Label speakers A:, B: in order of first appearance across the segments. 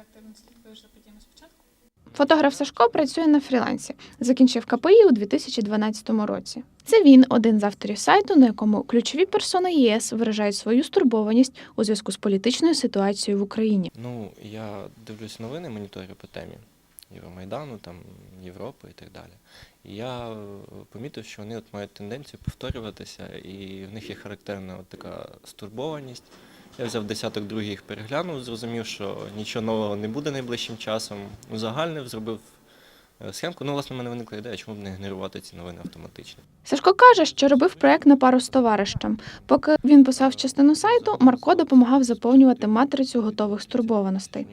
A: активно слідкуєш за подіями спочатку?
B: Фотограф Сашко працює на фрілансі. Закінчив КПІ у 2012 році. Це він один з авторів сайту, на якому ключові персони ЄС виражають свою стурбованість у зв'язку з політичною ситуацією в Україні.
C: Ну, я дивлюсь новини, моніторю по темі Євромайдану, там, Європи і так далі. І я е, помітив, що вони от мають тенденцію повторюватися, і в них є характерна от така стурбованість. Я взяв десяток других їх переглянув, зрозумів, що нічого нового не буде найближчим часом. Узагальнив, зробив е, схемку. Ну, власне, в мене виникла ідея, чому б не генерувати ці новини автоматично.
B: Сашко каже, що робив проект на пару з товаришем. Поки він писав частину сайту, Марко допомагав заповнювати матрицю готових стурбованостей.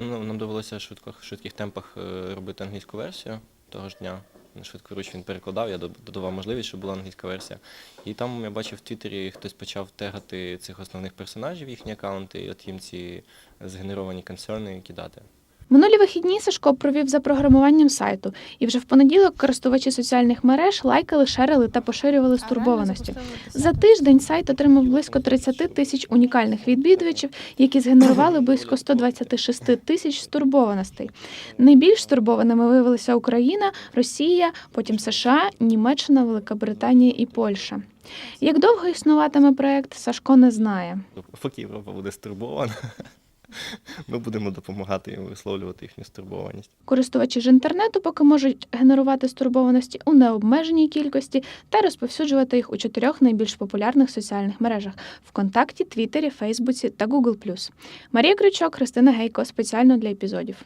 C: Ну, нам довелося швидко, в швидких темпах е, робити англійську версію того ж дня. Швидкоруч він перекладав, я додавав можливість, щоб була англійська версія. І там я бачив в Твіттері, хтось почав тегати цих основних персонажів, їхні аккаунти, і от їм ці згенеровані консерни кидати.
B: Минулі вихідні Сашко провів за програмуванням сайту, і вже в понеділок користувачі соціальних мереж лайкали, шерили та поширювали стурбованості. За тиждень сайт отримав близько 30 тисяч унікальних відвідувачів, які згенерували близько 126 тисяч стурбованостей. Найбільш стурбованими виявилися Україна, Росія, потім США, Німеччина, Велика Британія і Польща. Як довго існуватиме проект, Сашко не знає.
C: Поки Європа буде стурбована, ми будемо допомагати їм висловлювати їхню стурбованість.
B: Користувачі ж інтернету поки можуть генерувати стурбованості у необмеженій кількості та розповсюджувати їх у чотирьох найбільш популярних соціальних мережах ВКонтакті, Твіттері, Фейсбуці та Google+. Марія Крючок, Христина Гейко спеціально для епізодів.